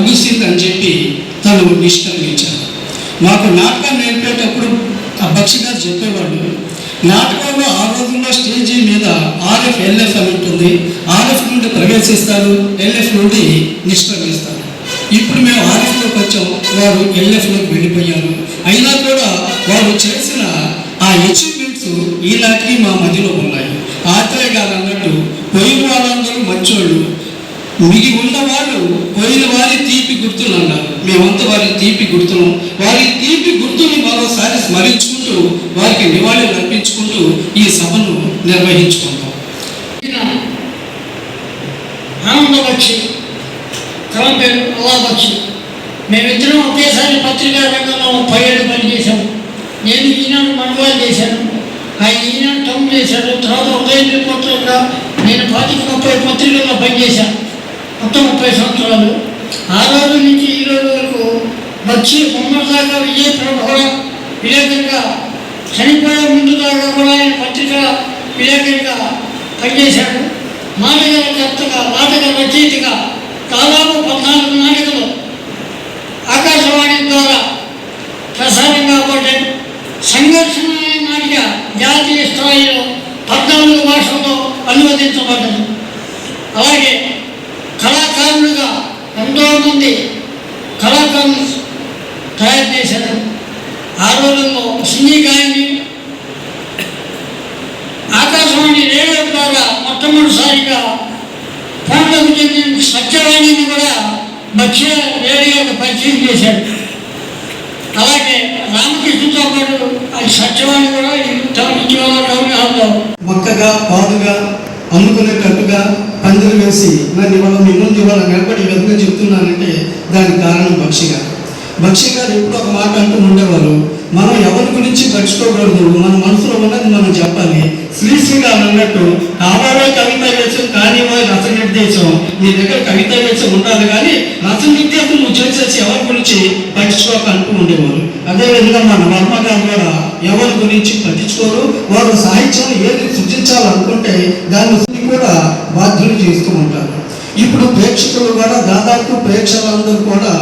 ముగిసింది అని చెప్పి తను నిష్క్రమించారు మాకు నాటకం నేర్పేటప్పుడు ఆ బక్షి గారు చెప్పేవాడు నాటకంలో ఆ రోజుల్లో స్టేజీ మీద ఆర్ఎఫ్ ఎల్ఎఫ్ అని ఉంటుంది. ఆర్ఎఫ్ నుండి ప్రవేశిస్తారు ఎల్ఎఫ్ నుండి నిష్క్రమిస్తారు. ఇప్పుడు మేము ఆర్ఎఫ్లోకి వచ్చాం వారు ఎల్ఎఫ్లోకి వెళ్ళిపోయారు. అయినా కూడా వారు చేసిన ఆ అచీవ్మెంట్స్ ఈనాటికి మా మధ్యలో ఉన్నాయి. ఆత్రేయ గారు అన్నట్టు పోయిన వాళ్ళందరూ మంచోళ్ళు మిగి ఉన్న వాళ్ళు పోయిన వారి తీపి గుర్తులు అన్నారు మేమంతా వారి తీపి గుర్తులు వారి తీపి గుర్తుని మరోసారి స్మరించుకుంటూ వారికి నివాళులు అర్పించుకుంటూ ఈ సభను నిర్వహించుకుంటాం ఆనందబక్షి క్రమం పేరు అల్లాబక్షి మేమిద్దరం ఒకేసారి పత్రికా రంగంలో ముప్పై పని పనిచేశాము. నేను ఈనాడు మండలాలు చేశాను. ఆయన ఈనాడు టౌన్ చేశాడు. తర్వాత ఉదయం రిపోర్టర్గా నేను పాతిక ముప్పై పత్రికల్లో పనిచేశాను. మొత్తం ముప్పై సంవత్సరాలు ఆ రోజు నుంచి ఈ రోజు వరకు వచ్చి మొన్న దాకా విజయపురం కూడా విలేకరిగా చనిపోయే ముందు దాకా కూడా ఆయన పత్రిక విలేకరిగా పనిచేశాడు. నాటకాల కర్తగా నాటక రచయితగా దాదాపు పద్నాలుగు నాటకాలు ఆకాశవాణి ద్వారా ప్రసారం కాబట్టి సంఘర్షణ అనే నాటిక జాతీయ స్థాయిలో పద్నాలుగు భాషల్లో అనువదించబడ్డది అలాగే కళాకారులుగా ఎంతోమంది కళాకారులు తయారు చేశారు ఆ రోజుల్లో సినీ గాయని ఆకాశవాణి రేడియో ద్వారా మొట్టమొదటిసారిగా ఫోన్లకు చెందిన సత్యవాణిని కూడా భక్ష్య రేడియోకి పరిచయం చేశాడు అలాగే రామకృష్ణతో పాటు అది సత్యవాణి కూడా ఈ టౌన్ ఇటీవల టౌన్ పక్కగా పాదుగా అందుకునేటట్టుగా పందిరి వేసి నన్ను ఇవాళ మీ ముందు ఇవాళ నిలబడి విధంగా చెప్తున్నానంటే దానికి కారణం బక్షి గారు. గారు ఎప్పుడు ఒక మాట అంటూ ఉండేవారు మనం ఎవరి గురించి పరుచుకోకూడదు మన మనసులో ఉన్నది మనం చెప్పాలి శ్రీశ్రీ ఉన్నట్టు అన్నట్టు కావాలో కవిత వేషం కానివో రస నిర్దేశం. నీ దగ్గర కవిత వేషం ఉండాలి కానీ రస నిర్దేశం నువ్వు చేసేసి ఎవరి గురించి పట్టించుకోక అంటూ ఉండేవారు అదేవిధంగా మన వర్మ గారు కూడా ఎవరి గురించి పట్టించుకోరు వారు సాహిత్యం ఏది సృజించాలనుకుంటే దాన్ని కూడా బాధ్యులు చేస్తూ ఉంటారు. ఇప్పుడు ప్రేక్షకులు కూడా దాదాపు ప్రేక్షకులందరూ కూడా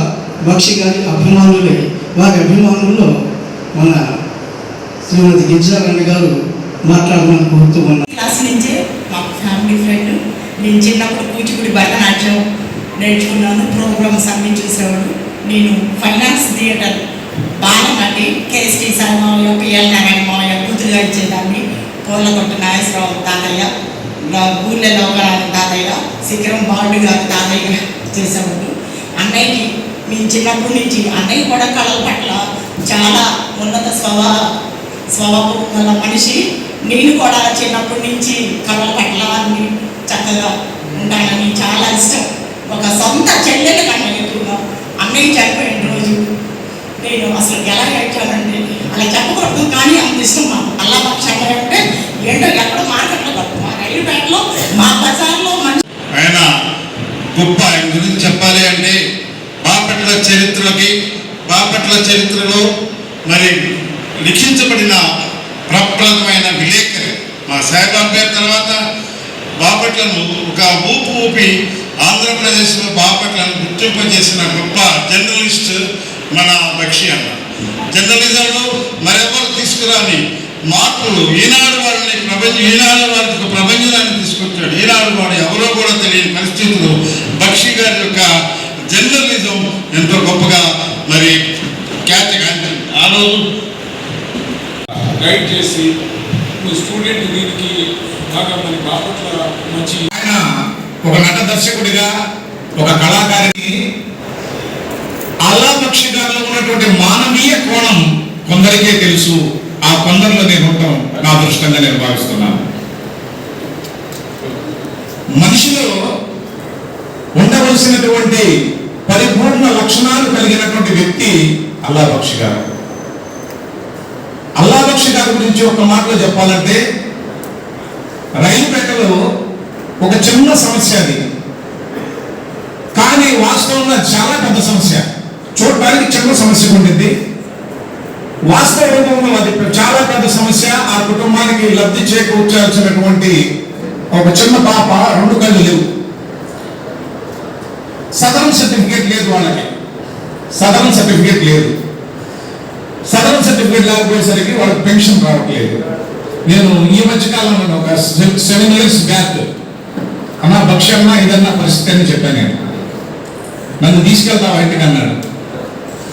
బక్షి గారి అభిమానులే. వారి అభిమానుల్లో మన శ్రీమతి గిరిజారాణి గారు మాట్లాడమని కోరుతూ ఉన్నాను. క్లాస్ నుంచే మా ఫ్యామిలీ ఫ్రెండ్ నేను చిన్నప్పుడు కూచిపూడి భరతనాట్యం నేర్చుకున్నాను ప్రోగ్రామ్స్ అన్నీ చూసేవాడు. నేను ఫైనాన్స్ థియేటర్ బాలనటి కేఎస్టీ సాయిమావయ్య పిఎల్ నారాయణ మావయ్య కూతురుగా ఇచ్చేదాన్ని. కోళ్ళగొట్ట నాగేశ్వరరావు తాతయ్య ఊళ్ళో లోకరాజు తాతయ్య శిఖరం బాండు గారు తాతయ్య చేసేవాడు. అన్నయ్యకి మేము చిన్నప్పటి నుంచి అన్నయ్య కూడా కళల పట్ల చాలా ఉన్నత స్వభావ స్వభావం గల మనిషి. నేను కూడా చిన్నప్పటి నుంచి కళల పట్ల అన్ని చక్కగా ఉండాలని చాలా ఇష్టం ఒక సొంత చెల్లెల కన్నా ఎక్కువగా అన్నయ్య చనిపోయిన రోజు నేను అసలు ఎలా ఏడ్చానండి అలా చెప్పకూడదు కానీ అంత ఇష్టం మాకు అల్లా పక్షంగా అంటే ఏంటో ఎక్కడ మార్కెట్లో పడుతుంది మా రైలుపేటలో మా బజార్లో మంచి ఆయన గొప్ప ఆయన గురించి చెప్పాలి అంటే బాపట్ల చరిత్రకి బాపట్ల చరిత్రలో మరి లిఖించబడిన ప్రప్రదమైన విలేకరి మా సాయిబాబు గారి తర్వాత బాపట్లను ఒక ఊపు ఊపి ఆంధ్రప్రదేశ్లో బాపట్లను గుర్తింపజేసిన గొప్ప జర్నలిస్ట్ మన బక్షి అన్న జర్నలిజంలో మరెవరు తీసుకురాని మార్పులు ఈనాడు వారిని ప్రపంచ ఈనాడు వారికి ఒక ప్రపంచాన్ని వాడు ఎవరో కూడా తెలియని పరిస్థితుల్లో బక్షి గారి యొక్క జర్నలిజం ఎంతో గొప్పగా మరి ఆ రోజు గైడ్ చేసి స్టూడెంట్ దీనికి బాగా మరి బాపట్ల మంచి ఆయన ఒక నట దర్శకుడిగా ఒక కళాకారిని అల్లాపక్షి గారిలో ఉన్నటువంటి మానవీయ కోణం కొందరికే తెలుసు. ఆ కొందరిలో నేను ఉండటం నా అదృష్టంగా నేను భావిస్తున్నాను. ఉండవలసినటువంటి పరిపూర్ణ లక్షణాలు కలిగినటువంటి వ్యక్తి అల్లాబక్షి గారు. అల్లాబక్షి గారి గురించి ఒక మాటలో చెప్పాలంటే రైలుపేటలో ఒక చిన్న సమస్య అది. కానీ వాస్తవంగా చాలా పెద్ద సమస్య. చూడడానికి చిన్న సమస్య ఉండింది వాస్తవ రూపంలో అది చాలా పెద్ద సమస్య. ఆ కుటుంబానికి లబ్ధి చేకూర్చాల్సినటువంటి ఒక చిన్న పాప రెండు కళ్ళు లేవు. సదరం సర్టిఫికేట్ లేదు వాళ్ళకి. సదరం సర్టిఫికేట్ లేదు. సదరం సర్టిఫికేట్ లేకపోయేసరికి వాళ్ళకి పెన్షన్ రావట్లేదు. నేను ఈ మధ్య కాలంలో ఒక సెవెన్ ఇయర్స్ బ్యాక్. అన్న భక్ష్యమ్మ ఇదన్నా పరిస్థితి అని చెప్పాను నేను. నన్ను తీసుకెళ్తావా ఇంటికి అన్నాడు.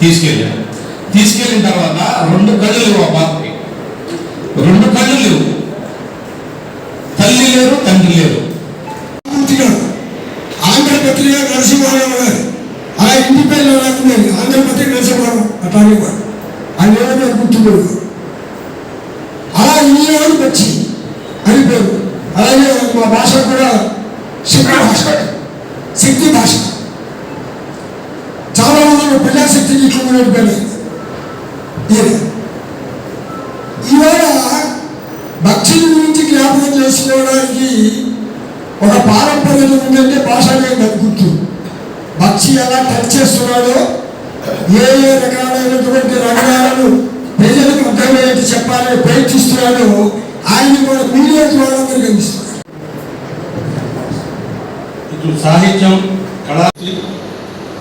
తీసుకెళ్ళాను తీసుకెళ్ళిన తర్వాత రెండు కళ్ళు లేవు ఆ పాపకి రెండు కళ్ళు లేవు. తల్లి లేరు తండ్రి లేరు పూర్తిగాడు ఆంధ్రపత్రిక నరసింహారావు గారు అలా ఇండిపెండెంట్ ఆంధ్రప్రదేశ్ ఆంధ్రపత్రిక నరసింహారావు అట్లానే వాడు ఆయన ఏమైనా గుర్తుపోడు అలా ఈనాడు వచ్చి అయిపోయారు అలాగే మా భాష కూడా శక్తి భాష. శక్తి భాష. చాలా మంది ప్రజాశక్తి ఇట్లా పేరు ఈయన ఇవాళ భక్తుల గురించి జ్ఞాపకం చేసుకోవడానికి ఒక పారంపర్యం ఉందంటే భాష భాషగా గుర్తు. భక్తి ఎలా టచ్ చేస్తున్నాడో ఏ ఏ రకాలైనటువంటి రంగాలను ప్రజలకు అర్థమయ్యేట్టు చెప్పాలని ప్రయత్నిస్తున్నాడో ఆయన కూడా మీడియా ద్వారా అందరికీ ఇటు సాహిత్యం కళా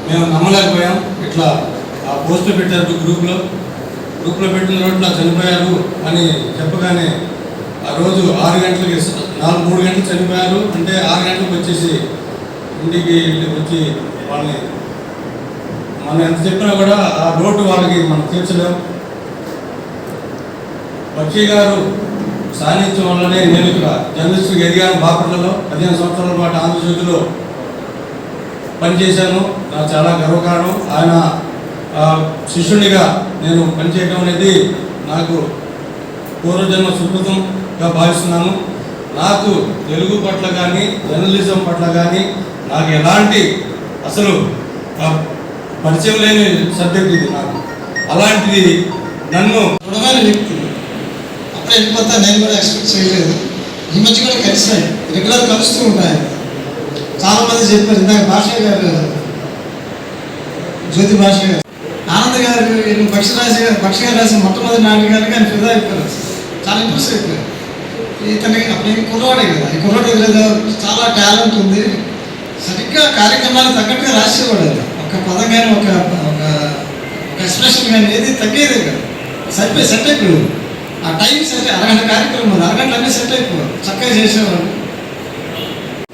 మేము నమ్మలేకపోయాం. ఇట్లా ఆ పోస్ట్ పెట్టారు గ్రూప్లో. గ్రూప్లో పెట్టిన రోడ్లో చనిపోయారు అని చెప్పగానే ఆ రోజు ఆరు గంటలకి నాలుగు మూడు గంటలు చనిపోయారు. అంటే ఆరు గంటలకు వచ్చేసి ఇంటికి వెళ్ళి వచ్చి వాళ్ళని మనం ఎంత చెప్పినా కూడా ఆ రోడ్డు వాళ్ళకి మనం తీర్చలేము పక్షి గారు సాధించడం వల్లనే నేను ఇక్కడ జర్నలిస్ట్గా ఎదిగాను బాపట్లలో పదిహేను సంవత్సరాల పాటు ఆంధ్రజ్యోతిలో పనిచేశాను. నాకు చాలా గర్వకారణం. ఆయన శిష్యునిగా నేను పనిచేయడం అనేది నాకు పూర్వజన్మ సుకృతంగా భావిస్తున్నాను. నాకు తెలుగు పట్ల కానీ జర్నలిజం పట్ల కానీ నాకు ఎలాంటి అసలు పరిచయం లేని సబ్జెక్ట్ ఇది నాకు. అలాంటిది నన్ను దృఢమైన వ్యక్తి. అప్పుడే వెళ్ళిపోతా నేను కూడా ఎక్స్పెక్ట్ చేయలేదు. ఈ మధ్య కూడా కలిసాయి. రెగ్యులర్ కలుస్తూ ఉంటాయి. చాలామంది చెప్పారు ఇందాక భాష గారు జ్యోతి భాష గారు. ఆనంద్ గారు ఈయన పక్షి రాసి గారు పక్షి గారు రాసిన మొట్టమొదటి నాటకానికి కానీ ఫిదా అయిపోయారు. చాలా ఇంప్రెస్ అయిపోయారు. ఇతనికి అప్పుడు కుర్రవాడే కదా. ఈ కుర్రవాడే కదా చాలా టాలెంట్ ఉంది. సరిగ్గా కార్యక్రమాలు తగ్గట్టుగా రాసేవాడు ఒక పదం కానీ ఒక ఒక ఎక్స్ప్రెషన్ కానీ ఏది తగ్గేదే కదా. సరిపోయి సెట్ అయిపోయాడు ఆ టైం సరే అరగంట కార్యక్రమం ఉంది. అరగంట అన్నీ సెట్ అయిపోయాడు చక్కగా చేసేవాడు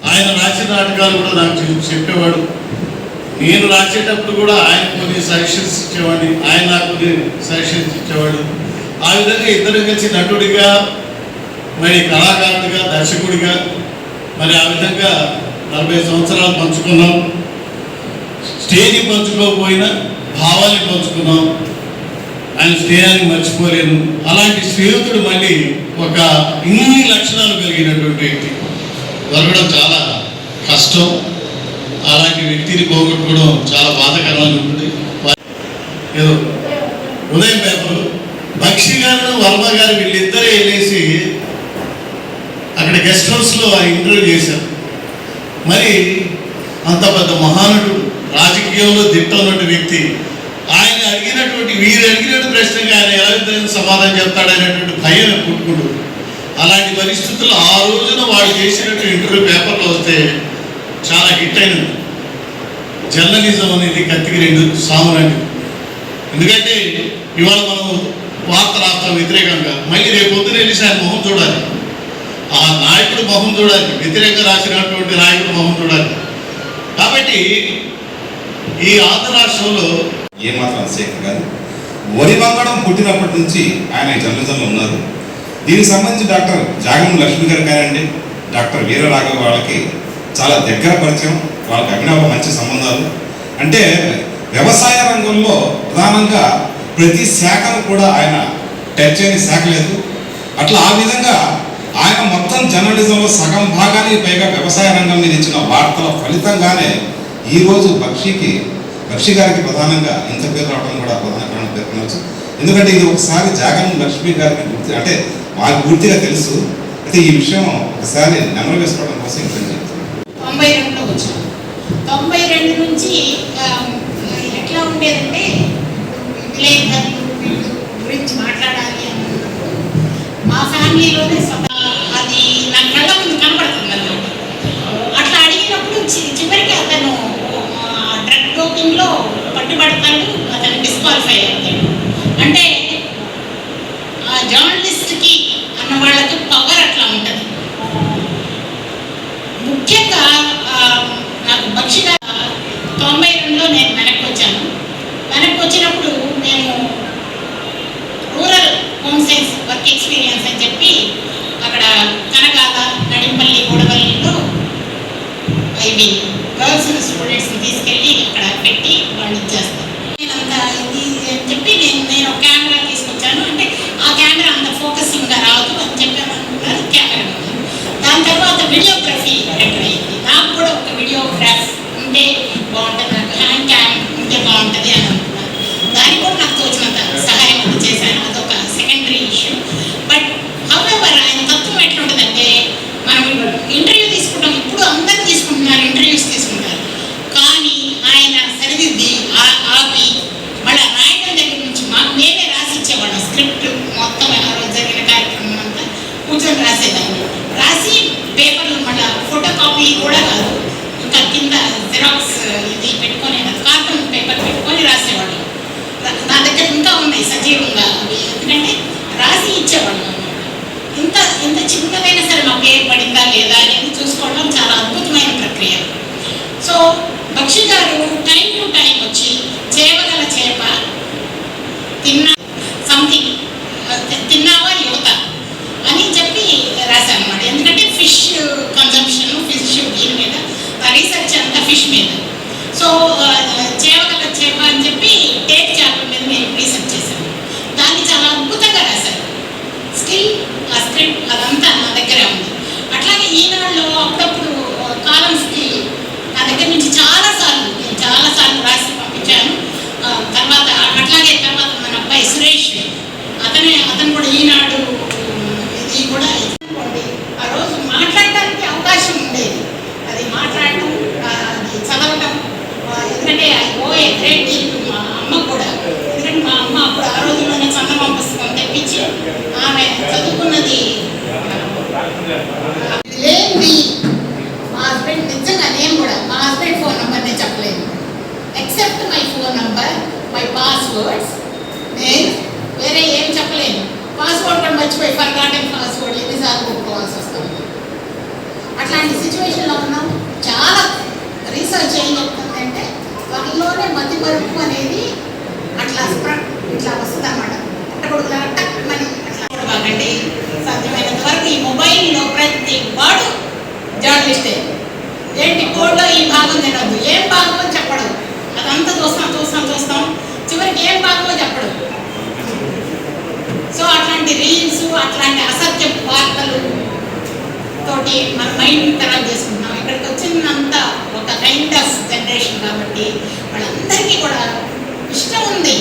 ఆయన రాసిన నాటకాలు కూడా నాకు చెప్- చెప్పేవాడు. నేను రాసేటప్పుడు కూడా ఆయన కొన్ని సజెషన్స్ ఇచ్చేవాడిని. ఆయన నాకు కొన్ని సజెషన్స్ ఇచ్చేవాడు. ఆ విధంగా ఇద్దరు కలిసి నటుడిగా మరి కళాకారుడిగా దర్శకుడిగా మరి ఆ విధంగా నలభై సంవత్సరాలు పంచుకున్నాం. స్టేజ్ పంచుకోకపోయినా భావాల్ని పంచుకున్నాం. ఆయన స్నేహాన్ని మర్చిపోలేను. అలాంటి స్నేహితుడు మళ్ళీ ఒక ఇన్ని లక్షణాలు కలిగినటువంటి వ్యక్తి. దొరకడం చాలా కష్టం. అలాంటి వ్యక్తిని పోగొట్టుకోవడం చాలా బాధకరంగా ఉంటుంది. ఏదో ఉదయం పేపరు. బక్షి గారు వర్మ గారు వీళ్ళిద్దరే వెళ్ళేసి అక్కడ గెస్ట్ హౌస్లో ఇంటర్వ్యూ చేశారు. మరి అంత పెద్ద మహానుడు రాజకీయంలో దిట్టన్నటువంటి వ్యక్తి ఆయన అడిగినటువంటి వీరు అడిగినటువంటి ప్రశ్నకి ఆయన ఎలా సమాధానం చెప్తాడనేటువంటి భయం పుట్టుకుంటు అలాంటి పరిస్థితుల్లో ఆ రోజున వాడు చేసినటువంటి ఇంటర్వ్యూ పేపర్లో వస్తే చాలా హిట్ అయినది. జర్నలిజం అనేది కత్తికి రెండు సాములండి ఎందుకంటే ఇవాళ మనం వార్త రాస్తాం వ్యతిరేకంగా. మళ్ళీ రేపు పొద్దున వెళ్ళేసి ఆయన మొహం చూడాలి. ఆ నాయకుడు మొహం చూడాలి వ్యతిరేకంగా రాసినటువంటి నాయకుడు మొహం చూడాలి. కాబట్టి ఈ ఆంధ్ర రాష్ట్రంలో ఏమాత్రం అతిశయకం కాదు. వరి వంగడం పుట్టినప్పటి నుంచి ఆయన ఈ జర్నలిజంలో ఉన్నారు. దీనికి సంబంధించి డాక్టర్ జాగం లక్ష్మి గారు కానివ్వండి డాక్టర్ వీరరాఘవ వాళ్ళకి చాలా దగ్గర పరిచయం వాళ్ళకి అభినవ మంచి సంబంధాలు. అంటే వ్యవసాయ రంగంలో ప్రధానంగా ప్రతి శాఖను కూడా ఆయన టచ్ చేయని శాఖ లేదు. అట్లా ఆ విధంగా ఆయన మొత్తం జర్నలిజంలో సగం భాగాన్ని పైగా వ్యవసాయ రంగం మీద ఇచ్చిన వార్తల ఫలితంగానే ఈరోజు బక్షికి బక్షి గారికి ప్రధానంగా ఇంత పేరు రావడం కూడా ప్రధాన కారణం పేర్కొనవచ్చు ఎందుకంటే ఇది ఒకసారి జాగన్ లక్ష్మి గారికి గుర్తి అంటే వారికి పూర్తిగా తెలుసు. అయితే ఈ విషయం ఒకసారి నెమరు వేసుకోవడం కోసం ఇక్కడ తొంభై రెండులో వచ్చాను తొంభై రెండు నుంచి ఎట్లా ఉండేదంటే విలేకరులు గురించి మాట్లాడాలి అన్నప్పుడు మా ఫ్యామిలీలోనే పోలింగ్లో పట్టుబడతాడు అతను డిస్క్వాలిఫై అవుతాడు. అంటే ఆ జర్నలిస్ట్కి అన్న వాళ్ళకి పవర్ అట్లా ఉంటుంది. ముఖ్యంగా నాకు బక్షిగా తొంభై రెండులో నేను వెనక్కి వచ్చాను వెనక్కి వచ్చినప్పుడు మేము rural home science work experience అని చెప్పి అక్కడ కనకాల నడింపల్లి గొడవల్లో ఇవి ప్రతి వాడు జర్నలిస్టే. ఏంటి కోడ్లో ఈ భాగం తినద్దు ఏం భాగమో చెప్పడం. అదంతా చూస్తాం చూస్తాం చూస్తాం. చివరికి ఏం భాగమో చెప్పడం. సో అట్లాంటి రీల్స్ అట్లాంటి అసత్య వార్తలు తోటి మన మైండ్ ఖరాబ్ చేసుకుంటున్నాం. ఇక్కడికి వచ్చినంత ఒక కైండ్ ఆఫ్ జనరేషన్ కాబట్టి వాళ్ళందరికీ కూడా ఇష్టం ఉంది.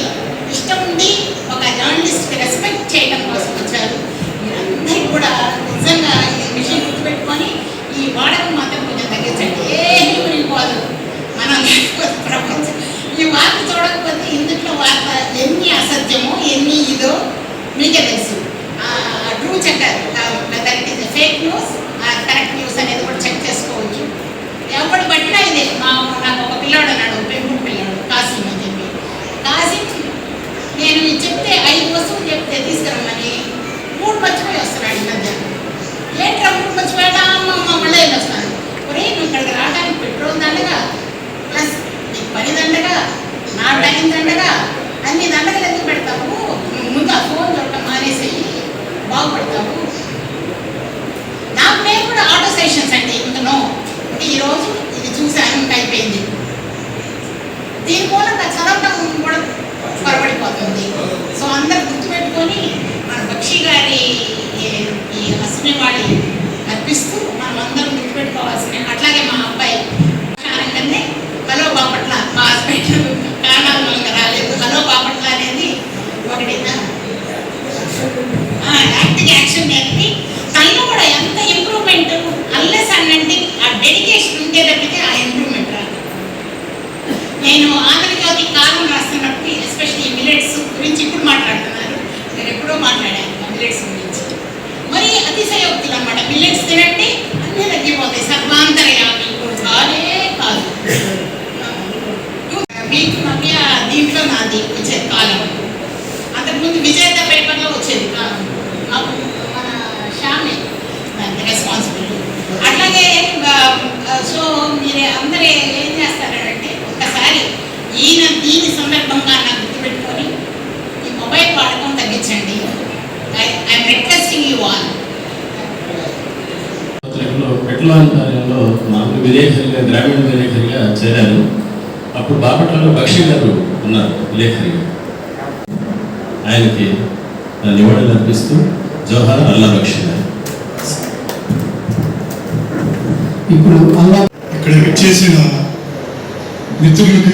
ఇష్టం ఉండి ఒక జర్నలిస్ట్కి రెస్పెక్ట్ చేయడం కోసం వచ్చారు. మీరందరికీ కూడా నిజంగా ఈ వాడకం మాత్రం కొంచెం తగ్గించండి. ఏమి వెళ్ళిపోదు మన ప్రపంచం. ఈ వార్త చూడకపోతే ఇందులో వార్త ఎన్ని అసత్యమో ఎన్ని కూడా చదవటం కూడా పొరబడిపోతుంది. సో అందరు గుర్తుపెట్టుకొని మన పక్షి గారి ఈ అసలు వాళ్ళు అర్పిస్తూ మాట్లాడాను మిల్లెట్స్ గురించి. మరి అతిశయోక్తులు అనమాట మిల్లెట్స్ తినండి అన్నీ తగ్గిపోతాయి. సర్వాంతరయా ఇప్పుడు అల్లా ఇక్కడ చేసిన మిత్రులకి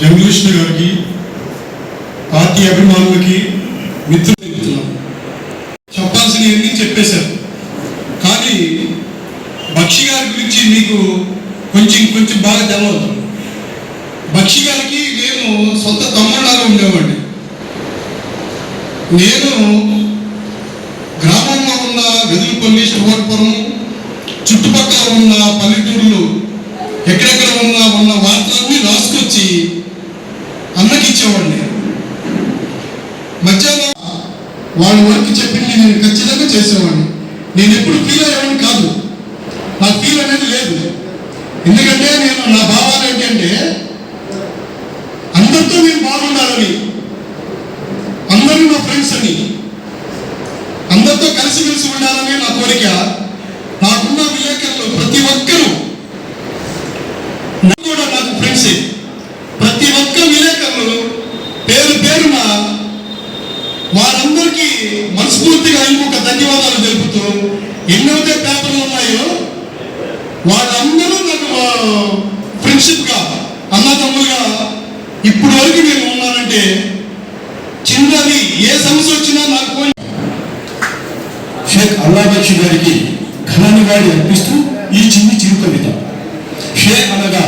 జగదీష్ణ గారికి పార్టీ అభిమానులకి మిత్రులు చెప్తున్నాం చెప్పాల్సినవన్నీ చెప్పేశారు. కానీ బక్షి గారి గురించి మీకు కొంచెం కొంచెం బాగా తెలవదు. బక్షి గారికి నేను సొంత తమ్ముళ్ళగా ఉండేవాడిని. నేను మధ్యాహ్నం వాళ్ళ వర్క్ చెప్పింది నేను ఖచ్చితంగా చేసేవాడిని. నేను ఎప్పుడు ఫీల్ అయ్యేవాడిని కాదు. నాకు ఫీల్ అనేది లేదు. ఎందుకంటే నేను నా భావాలు ఏంటంటే అందరితో నేను బాగుండాలని అందరూ నా ఫ్రెండ్స్ అని అందరితో కలిసిమెలిసి ఉండాలని నా కోరిక నాకు విలేకరులు ప్రతి ఒక్కరూ నాకు కూడా నాకు ఫ్రెండ్సే ప్రతి ఒక్క విలేకరులు పేరు పేరున వారందరికీ మనస్ఫూర్తిగా ఇంకొక ధన్యవాదాలు తెలుపుతూ ఎన్నైతే పేపర్లు ఉన్నాయో వాళ్ళందరూ నాకు ఫ్రెండ్షిప్గా అన్నదమ్ములుగా ఇప్పుడు వరకు నేను ఉన్నానంటే చిన్నది ఏ సమస్య వచ్చినా నాకు పోయి షేక్ అల్లాబక్షి గారికి ఘనాన్ని నివాళి అర్పిస్తూ ఈ చిన్ని చిరు కవిత షేక్ అనగా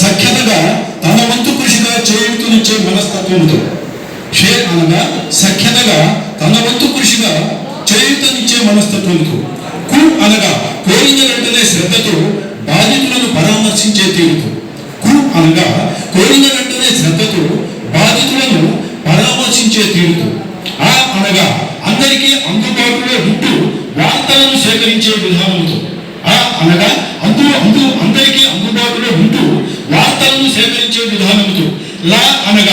సఖ్యతగా తన వంతు కృషిగా చేయూతనిచ్చే మనస్తత్వంతో షేక్ అనగా సఖ్యతగా తన వంతు కృషిగా చేయూతనిచ్చే మనస్తత్వంతో కు అనగా కోరిన వెంటనే శ్రద్ధతో బాధితులను పరామర్శించే తీరుతో కు అనగా కోరిన వెంటనే శ్రద్ధతో బాధితులను పరామర్శించే తీరుతో ఆ అనగా అందరికీ అందుబాటులో ఉంటూ వార్తలను సేకరించే విధానంతో. ఆ అనగా అందు అందు అందరికీ అందుబాటులో ఉంటూ వార్తలను సేకరించే విధానంతో. లా అనగా